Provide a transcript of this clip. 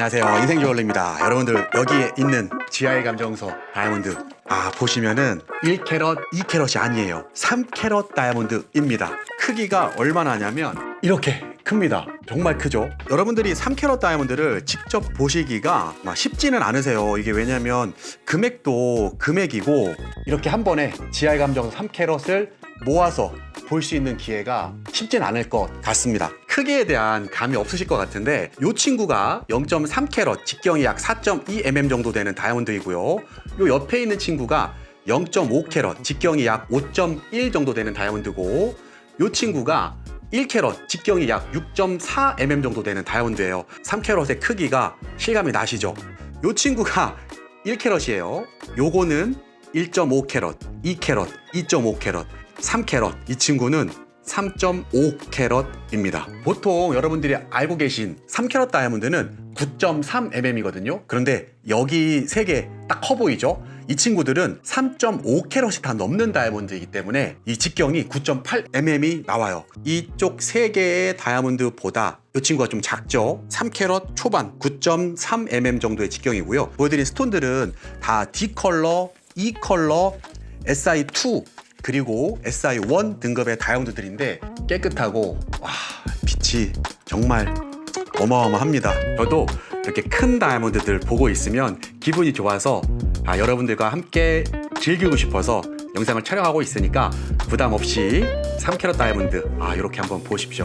안녕하세요. 인생주얼리입니다. 여러분들 여기에 있는 지하의 감정서 다이아몬드 아 보시면은 1캐럿, 2캐럿이 아니에요. 3캐럿 다이아몬드입니다. 크기가 얼마나 하냐면 이렇게 큽니다. 정말 크죠? 여러분들이 3캐럿 다이아몬드를 직접 보시기가 막 쉽지는 않으세요. 이게 왜냐면 금액도 금액이고 이렇게 한 번에 지하의 감정서 3캐럿을 모아서 볼 수 있는 기회가 쉽진 않을 것 같습니다. 크기에 대한 감이 없으실 것 같은데 이 친구가 0.3캐럿, 직경이 약 4.2mm 정도 되는 다이아몬드이고요. 이 옆에 있는 친구가 0.5캐럿, 직경이 약 5.1 정도 되는 다이아몬드고 이 친구가 1캐럿, 직경이 약 6.4mm 정도 되는 다이아몬드예요. 3캐럿의 크기가 실감이 나시죠? 이 친구가 1캐럿이에요. 요거는 1.5캐럿, 2캐럿, 2.5캐럿, 3캐럿. 이 친구는 3.5캐럿입니다. 보통 여러분들이 알고 계신 3캐럿 다이아몬드는 9.3mm이거든요. 그런데 여기 세 개 딱 커 보이죠? 이 친구들은 3.5캐럿이 다 넘는 다이아몬드이기 때문에 이 직경이 9.8mm이 나와요. 이쪽 세 개의 다이아몬드보다 이 친구가 좀 작죠? 3캐럿 초반 9.3mm 정도의 직경이고요. 보여드린 스톤들은 다 D 컬러, E 컬러, SI2 그리고 SI1 등급의 다이아몬드들인데 깨끗하고 와 빛이 정말 어마어마합니다. 저도 이렇게 큰 다이아몬드들 보고 있으면 기분이 좋아서 아, 여러분들과 함께 즐기고 싶어서 영상을 촬영하고 있으니까 부담 없이 3캐럿 다이아몬드 아 이렇게 한번 보십시오.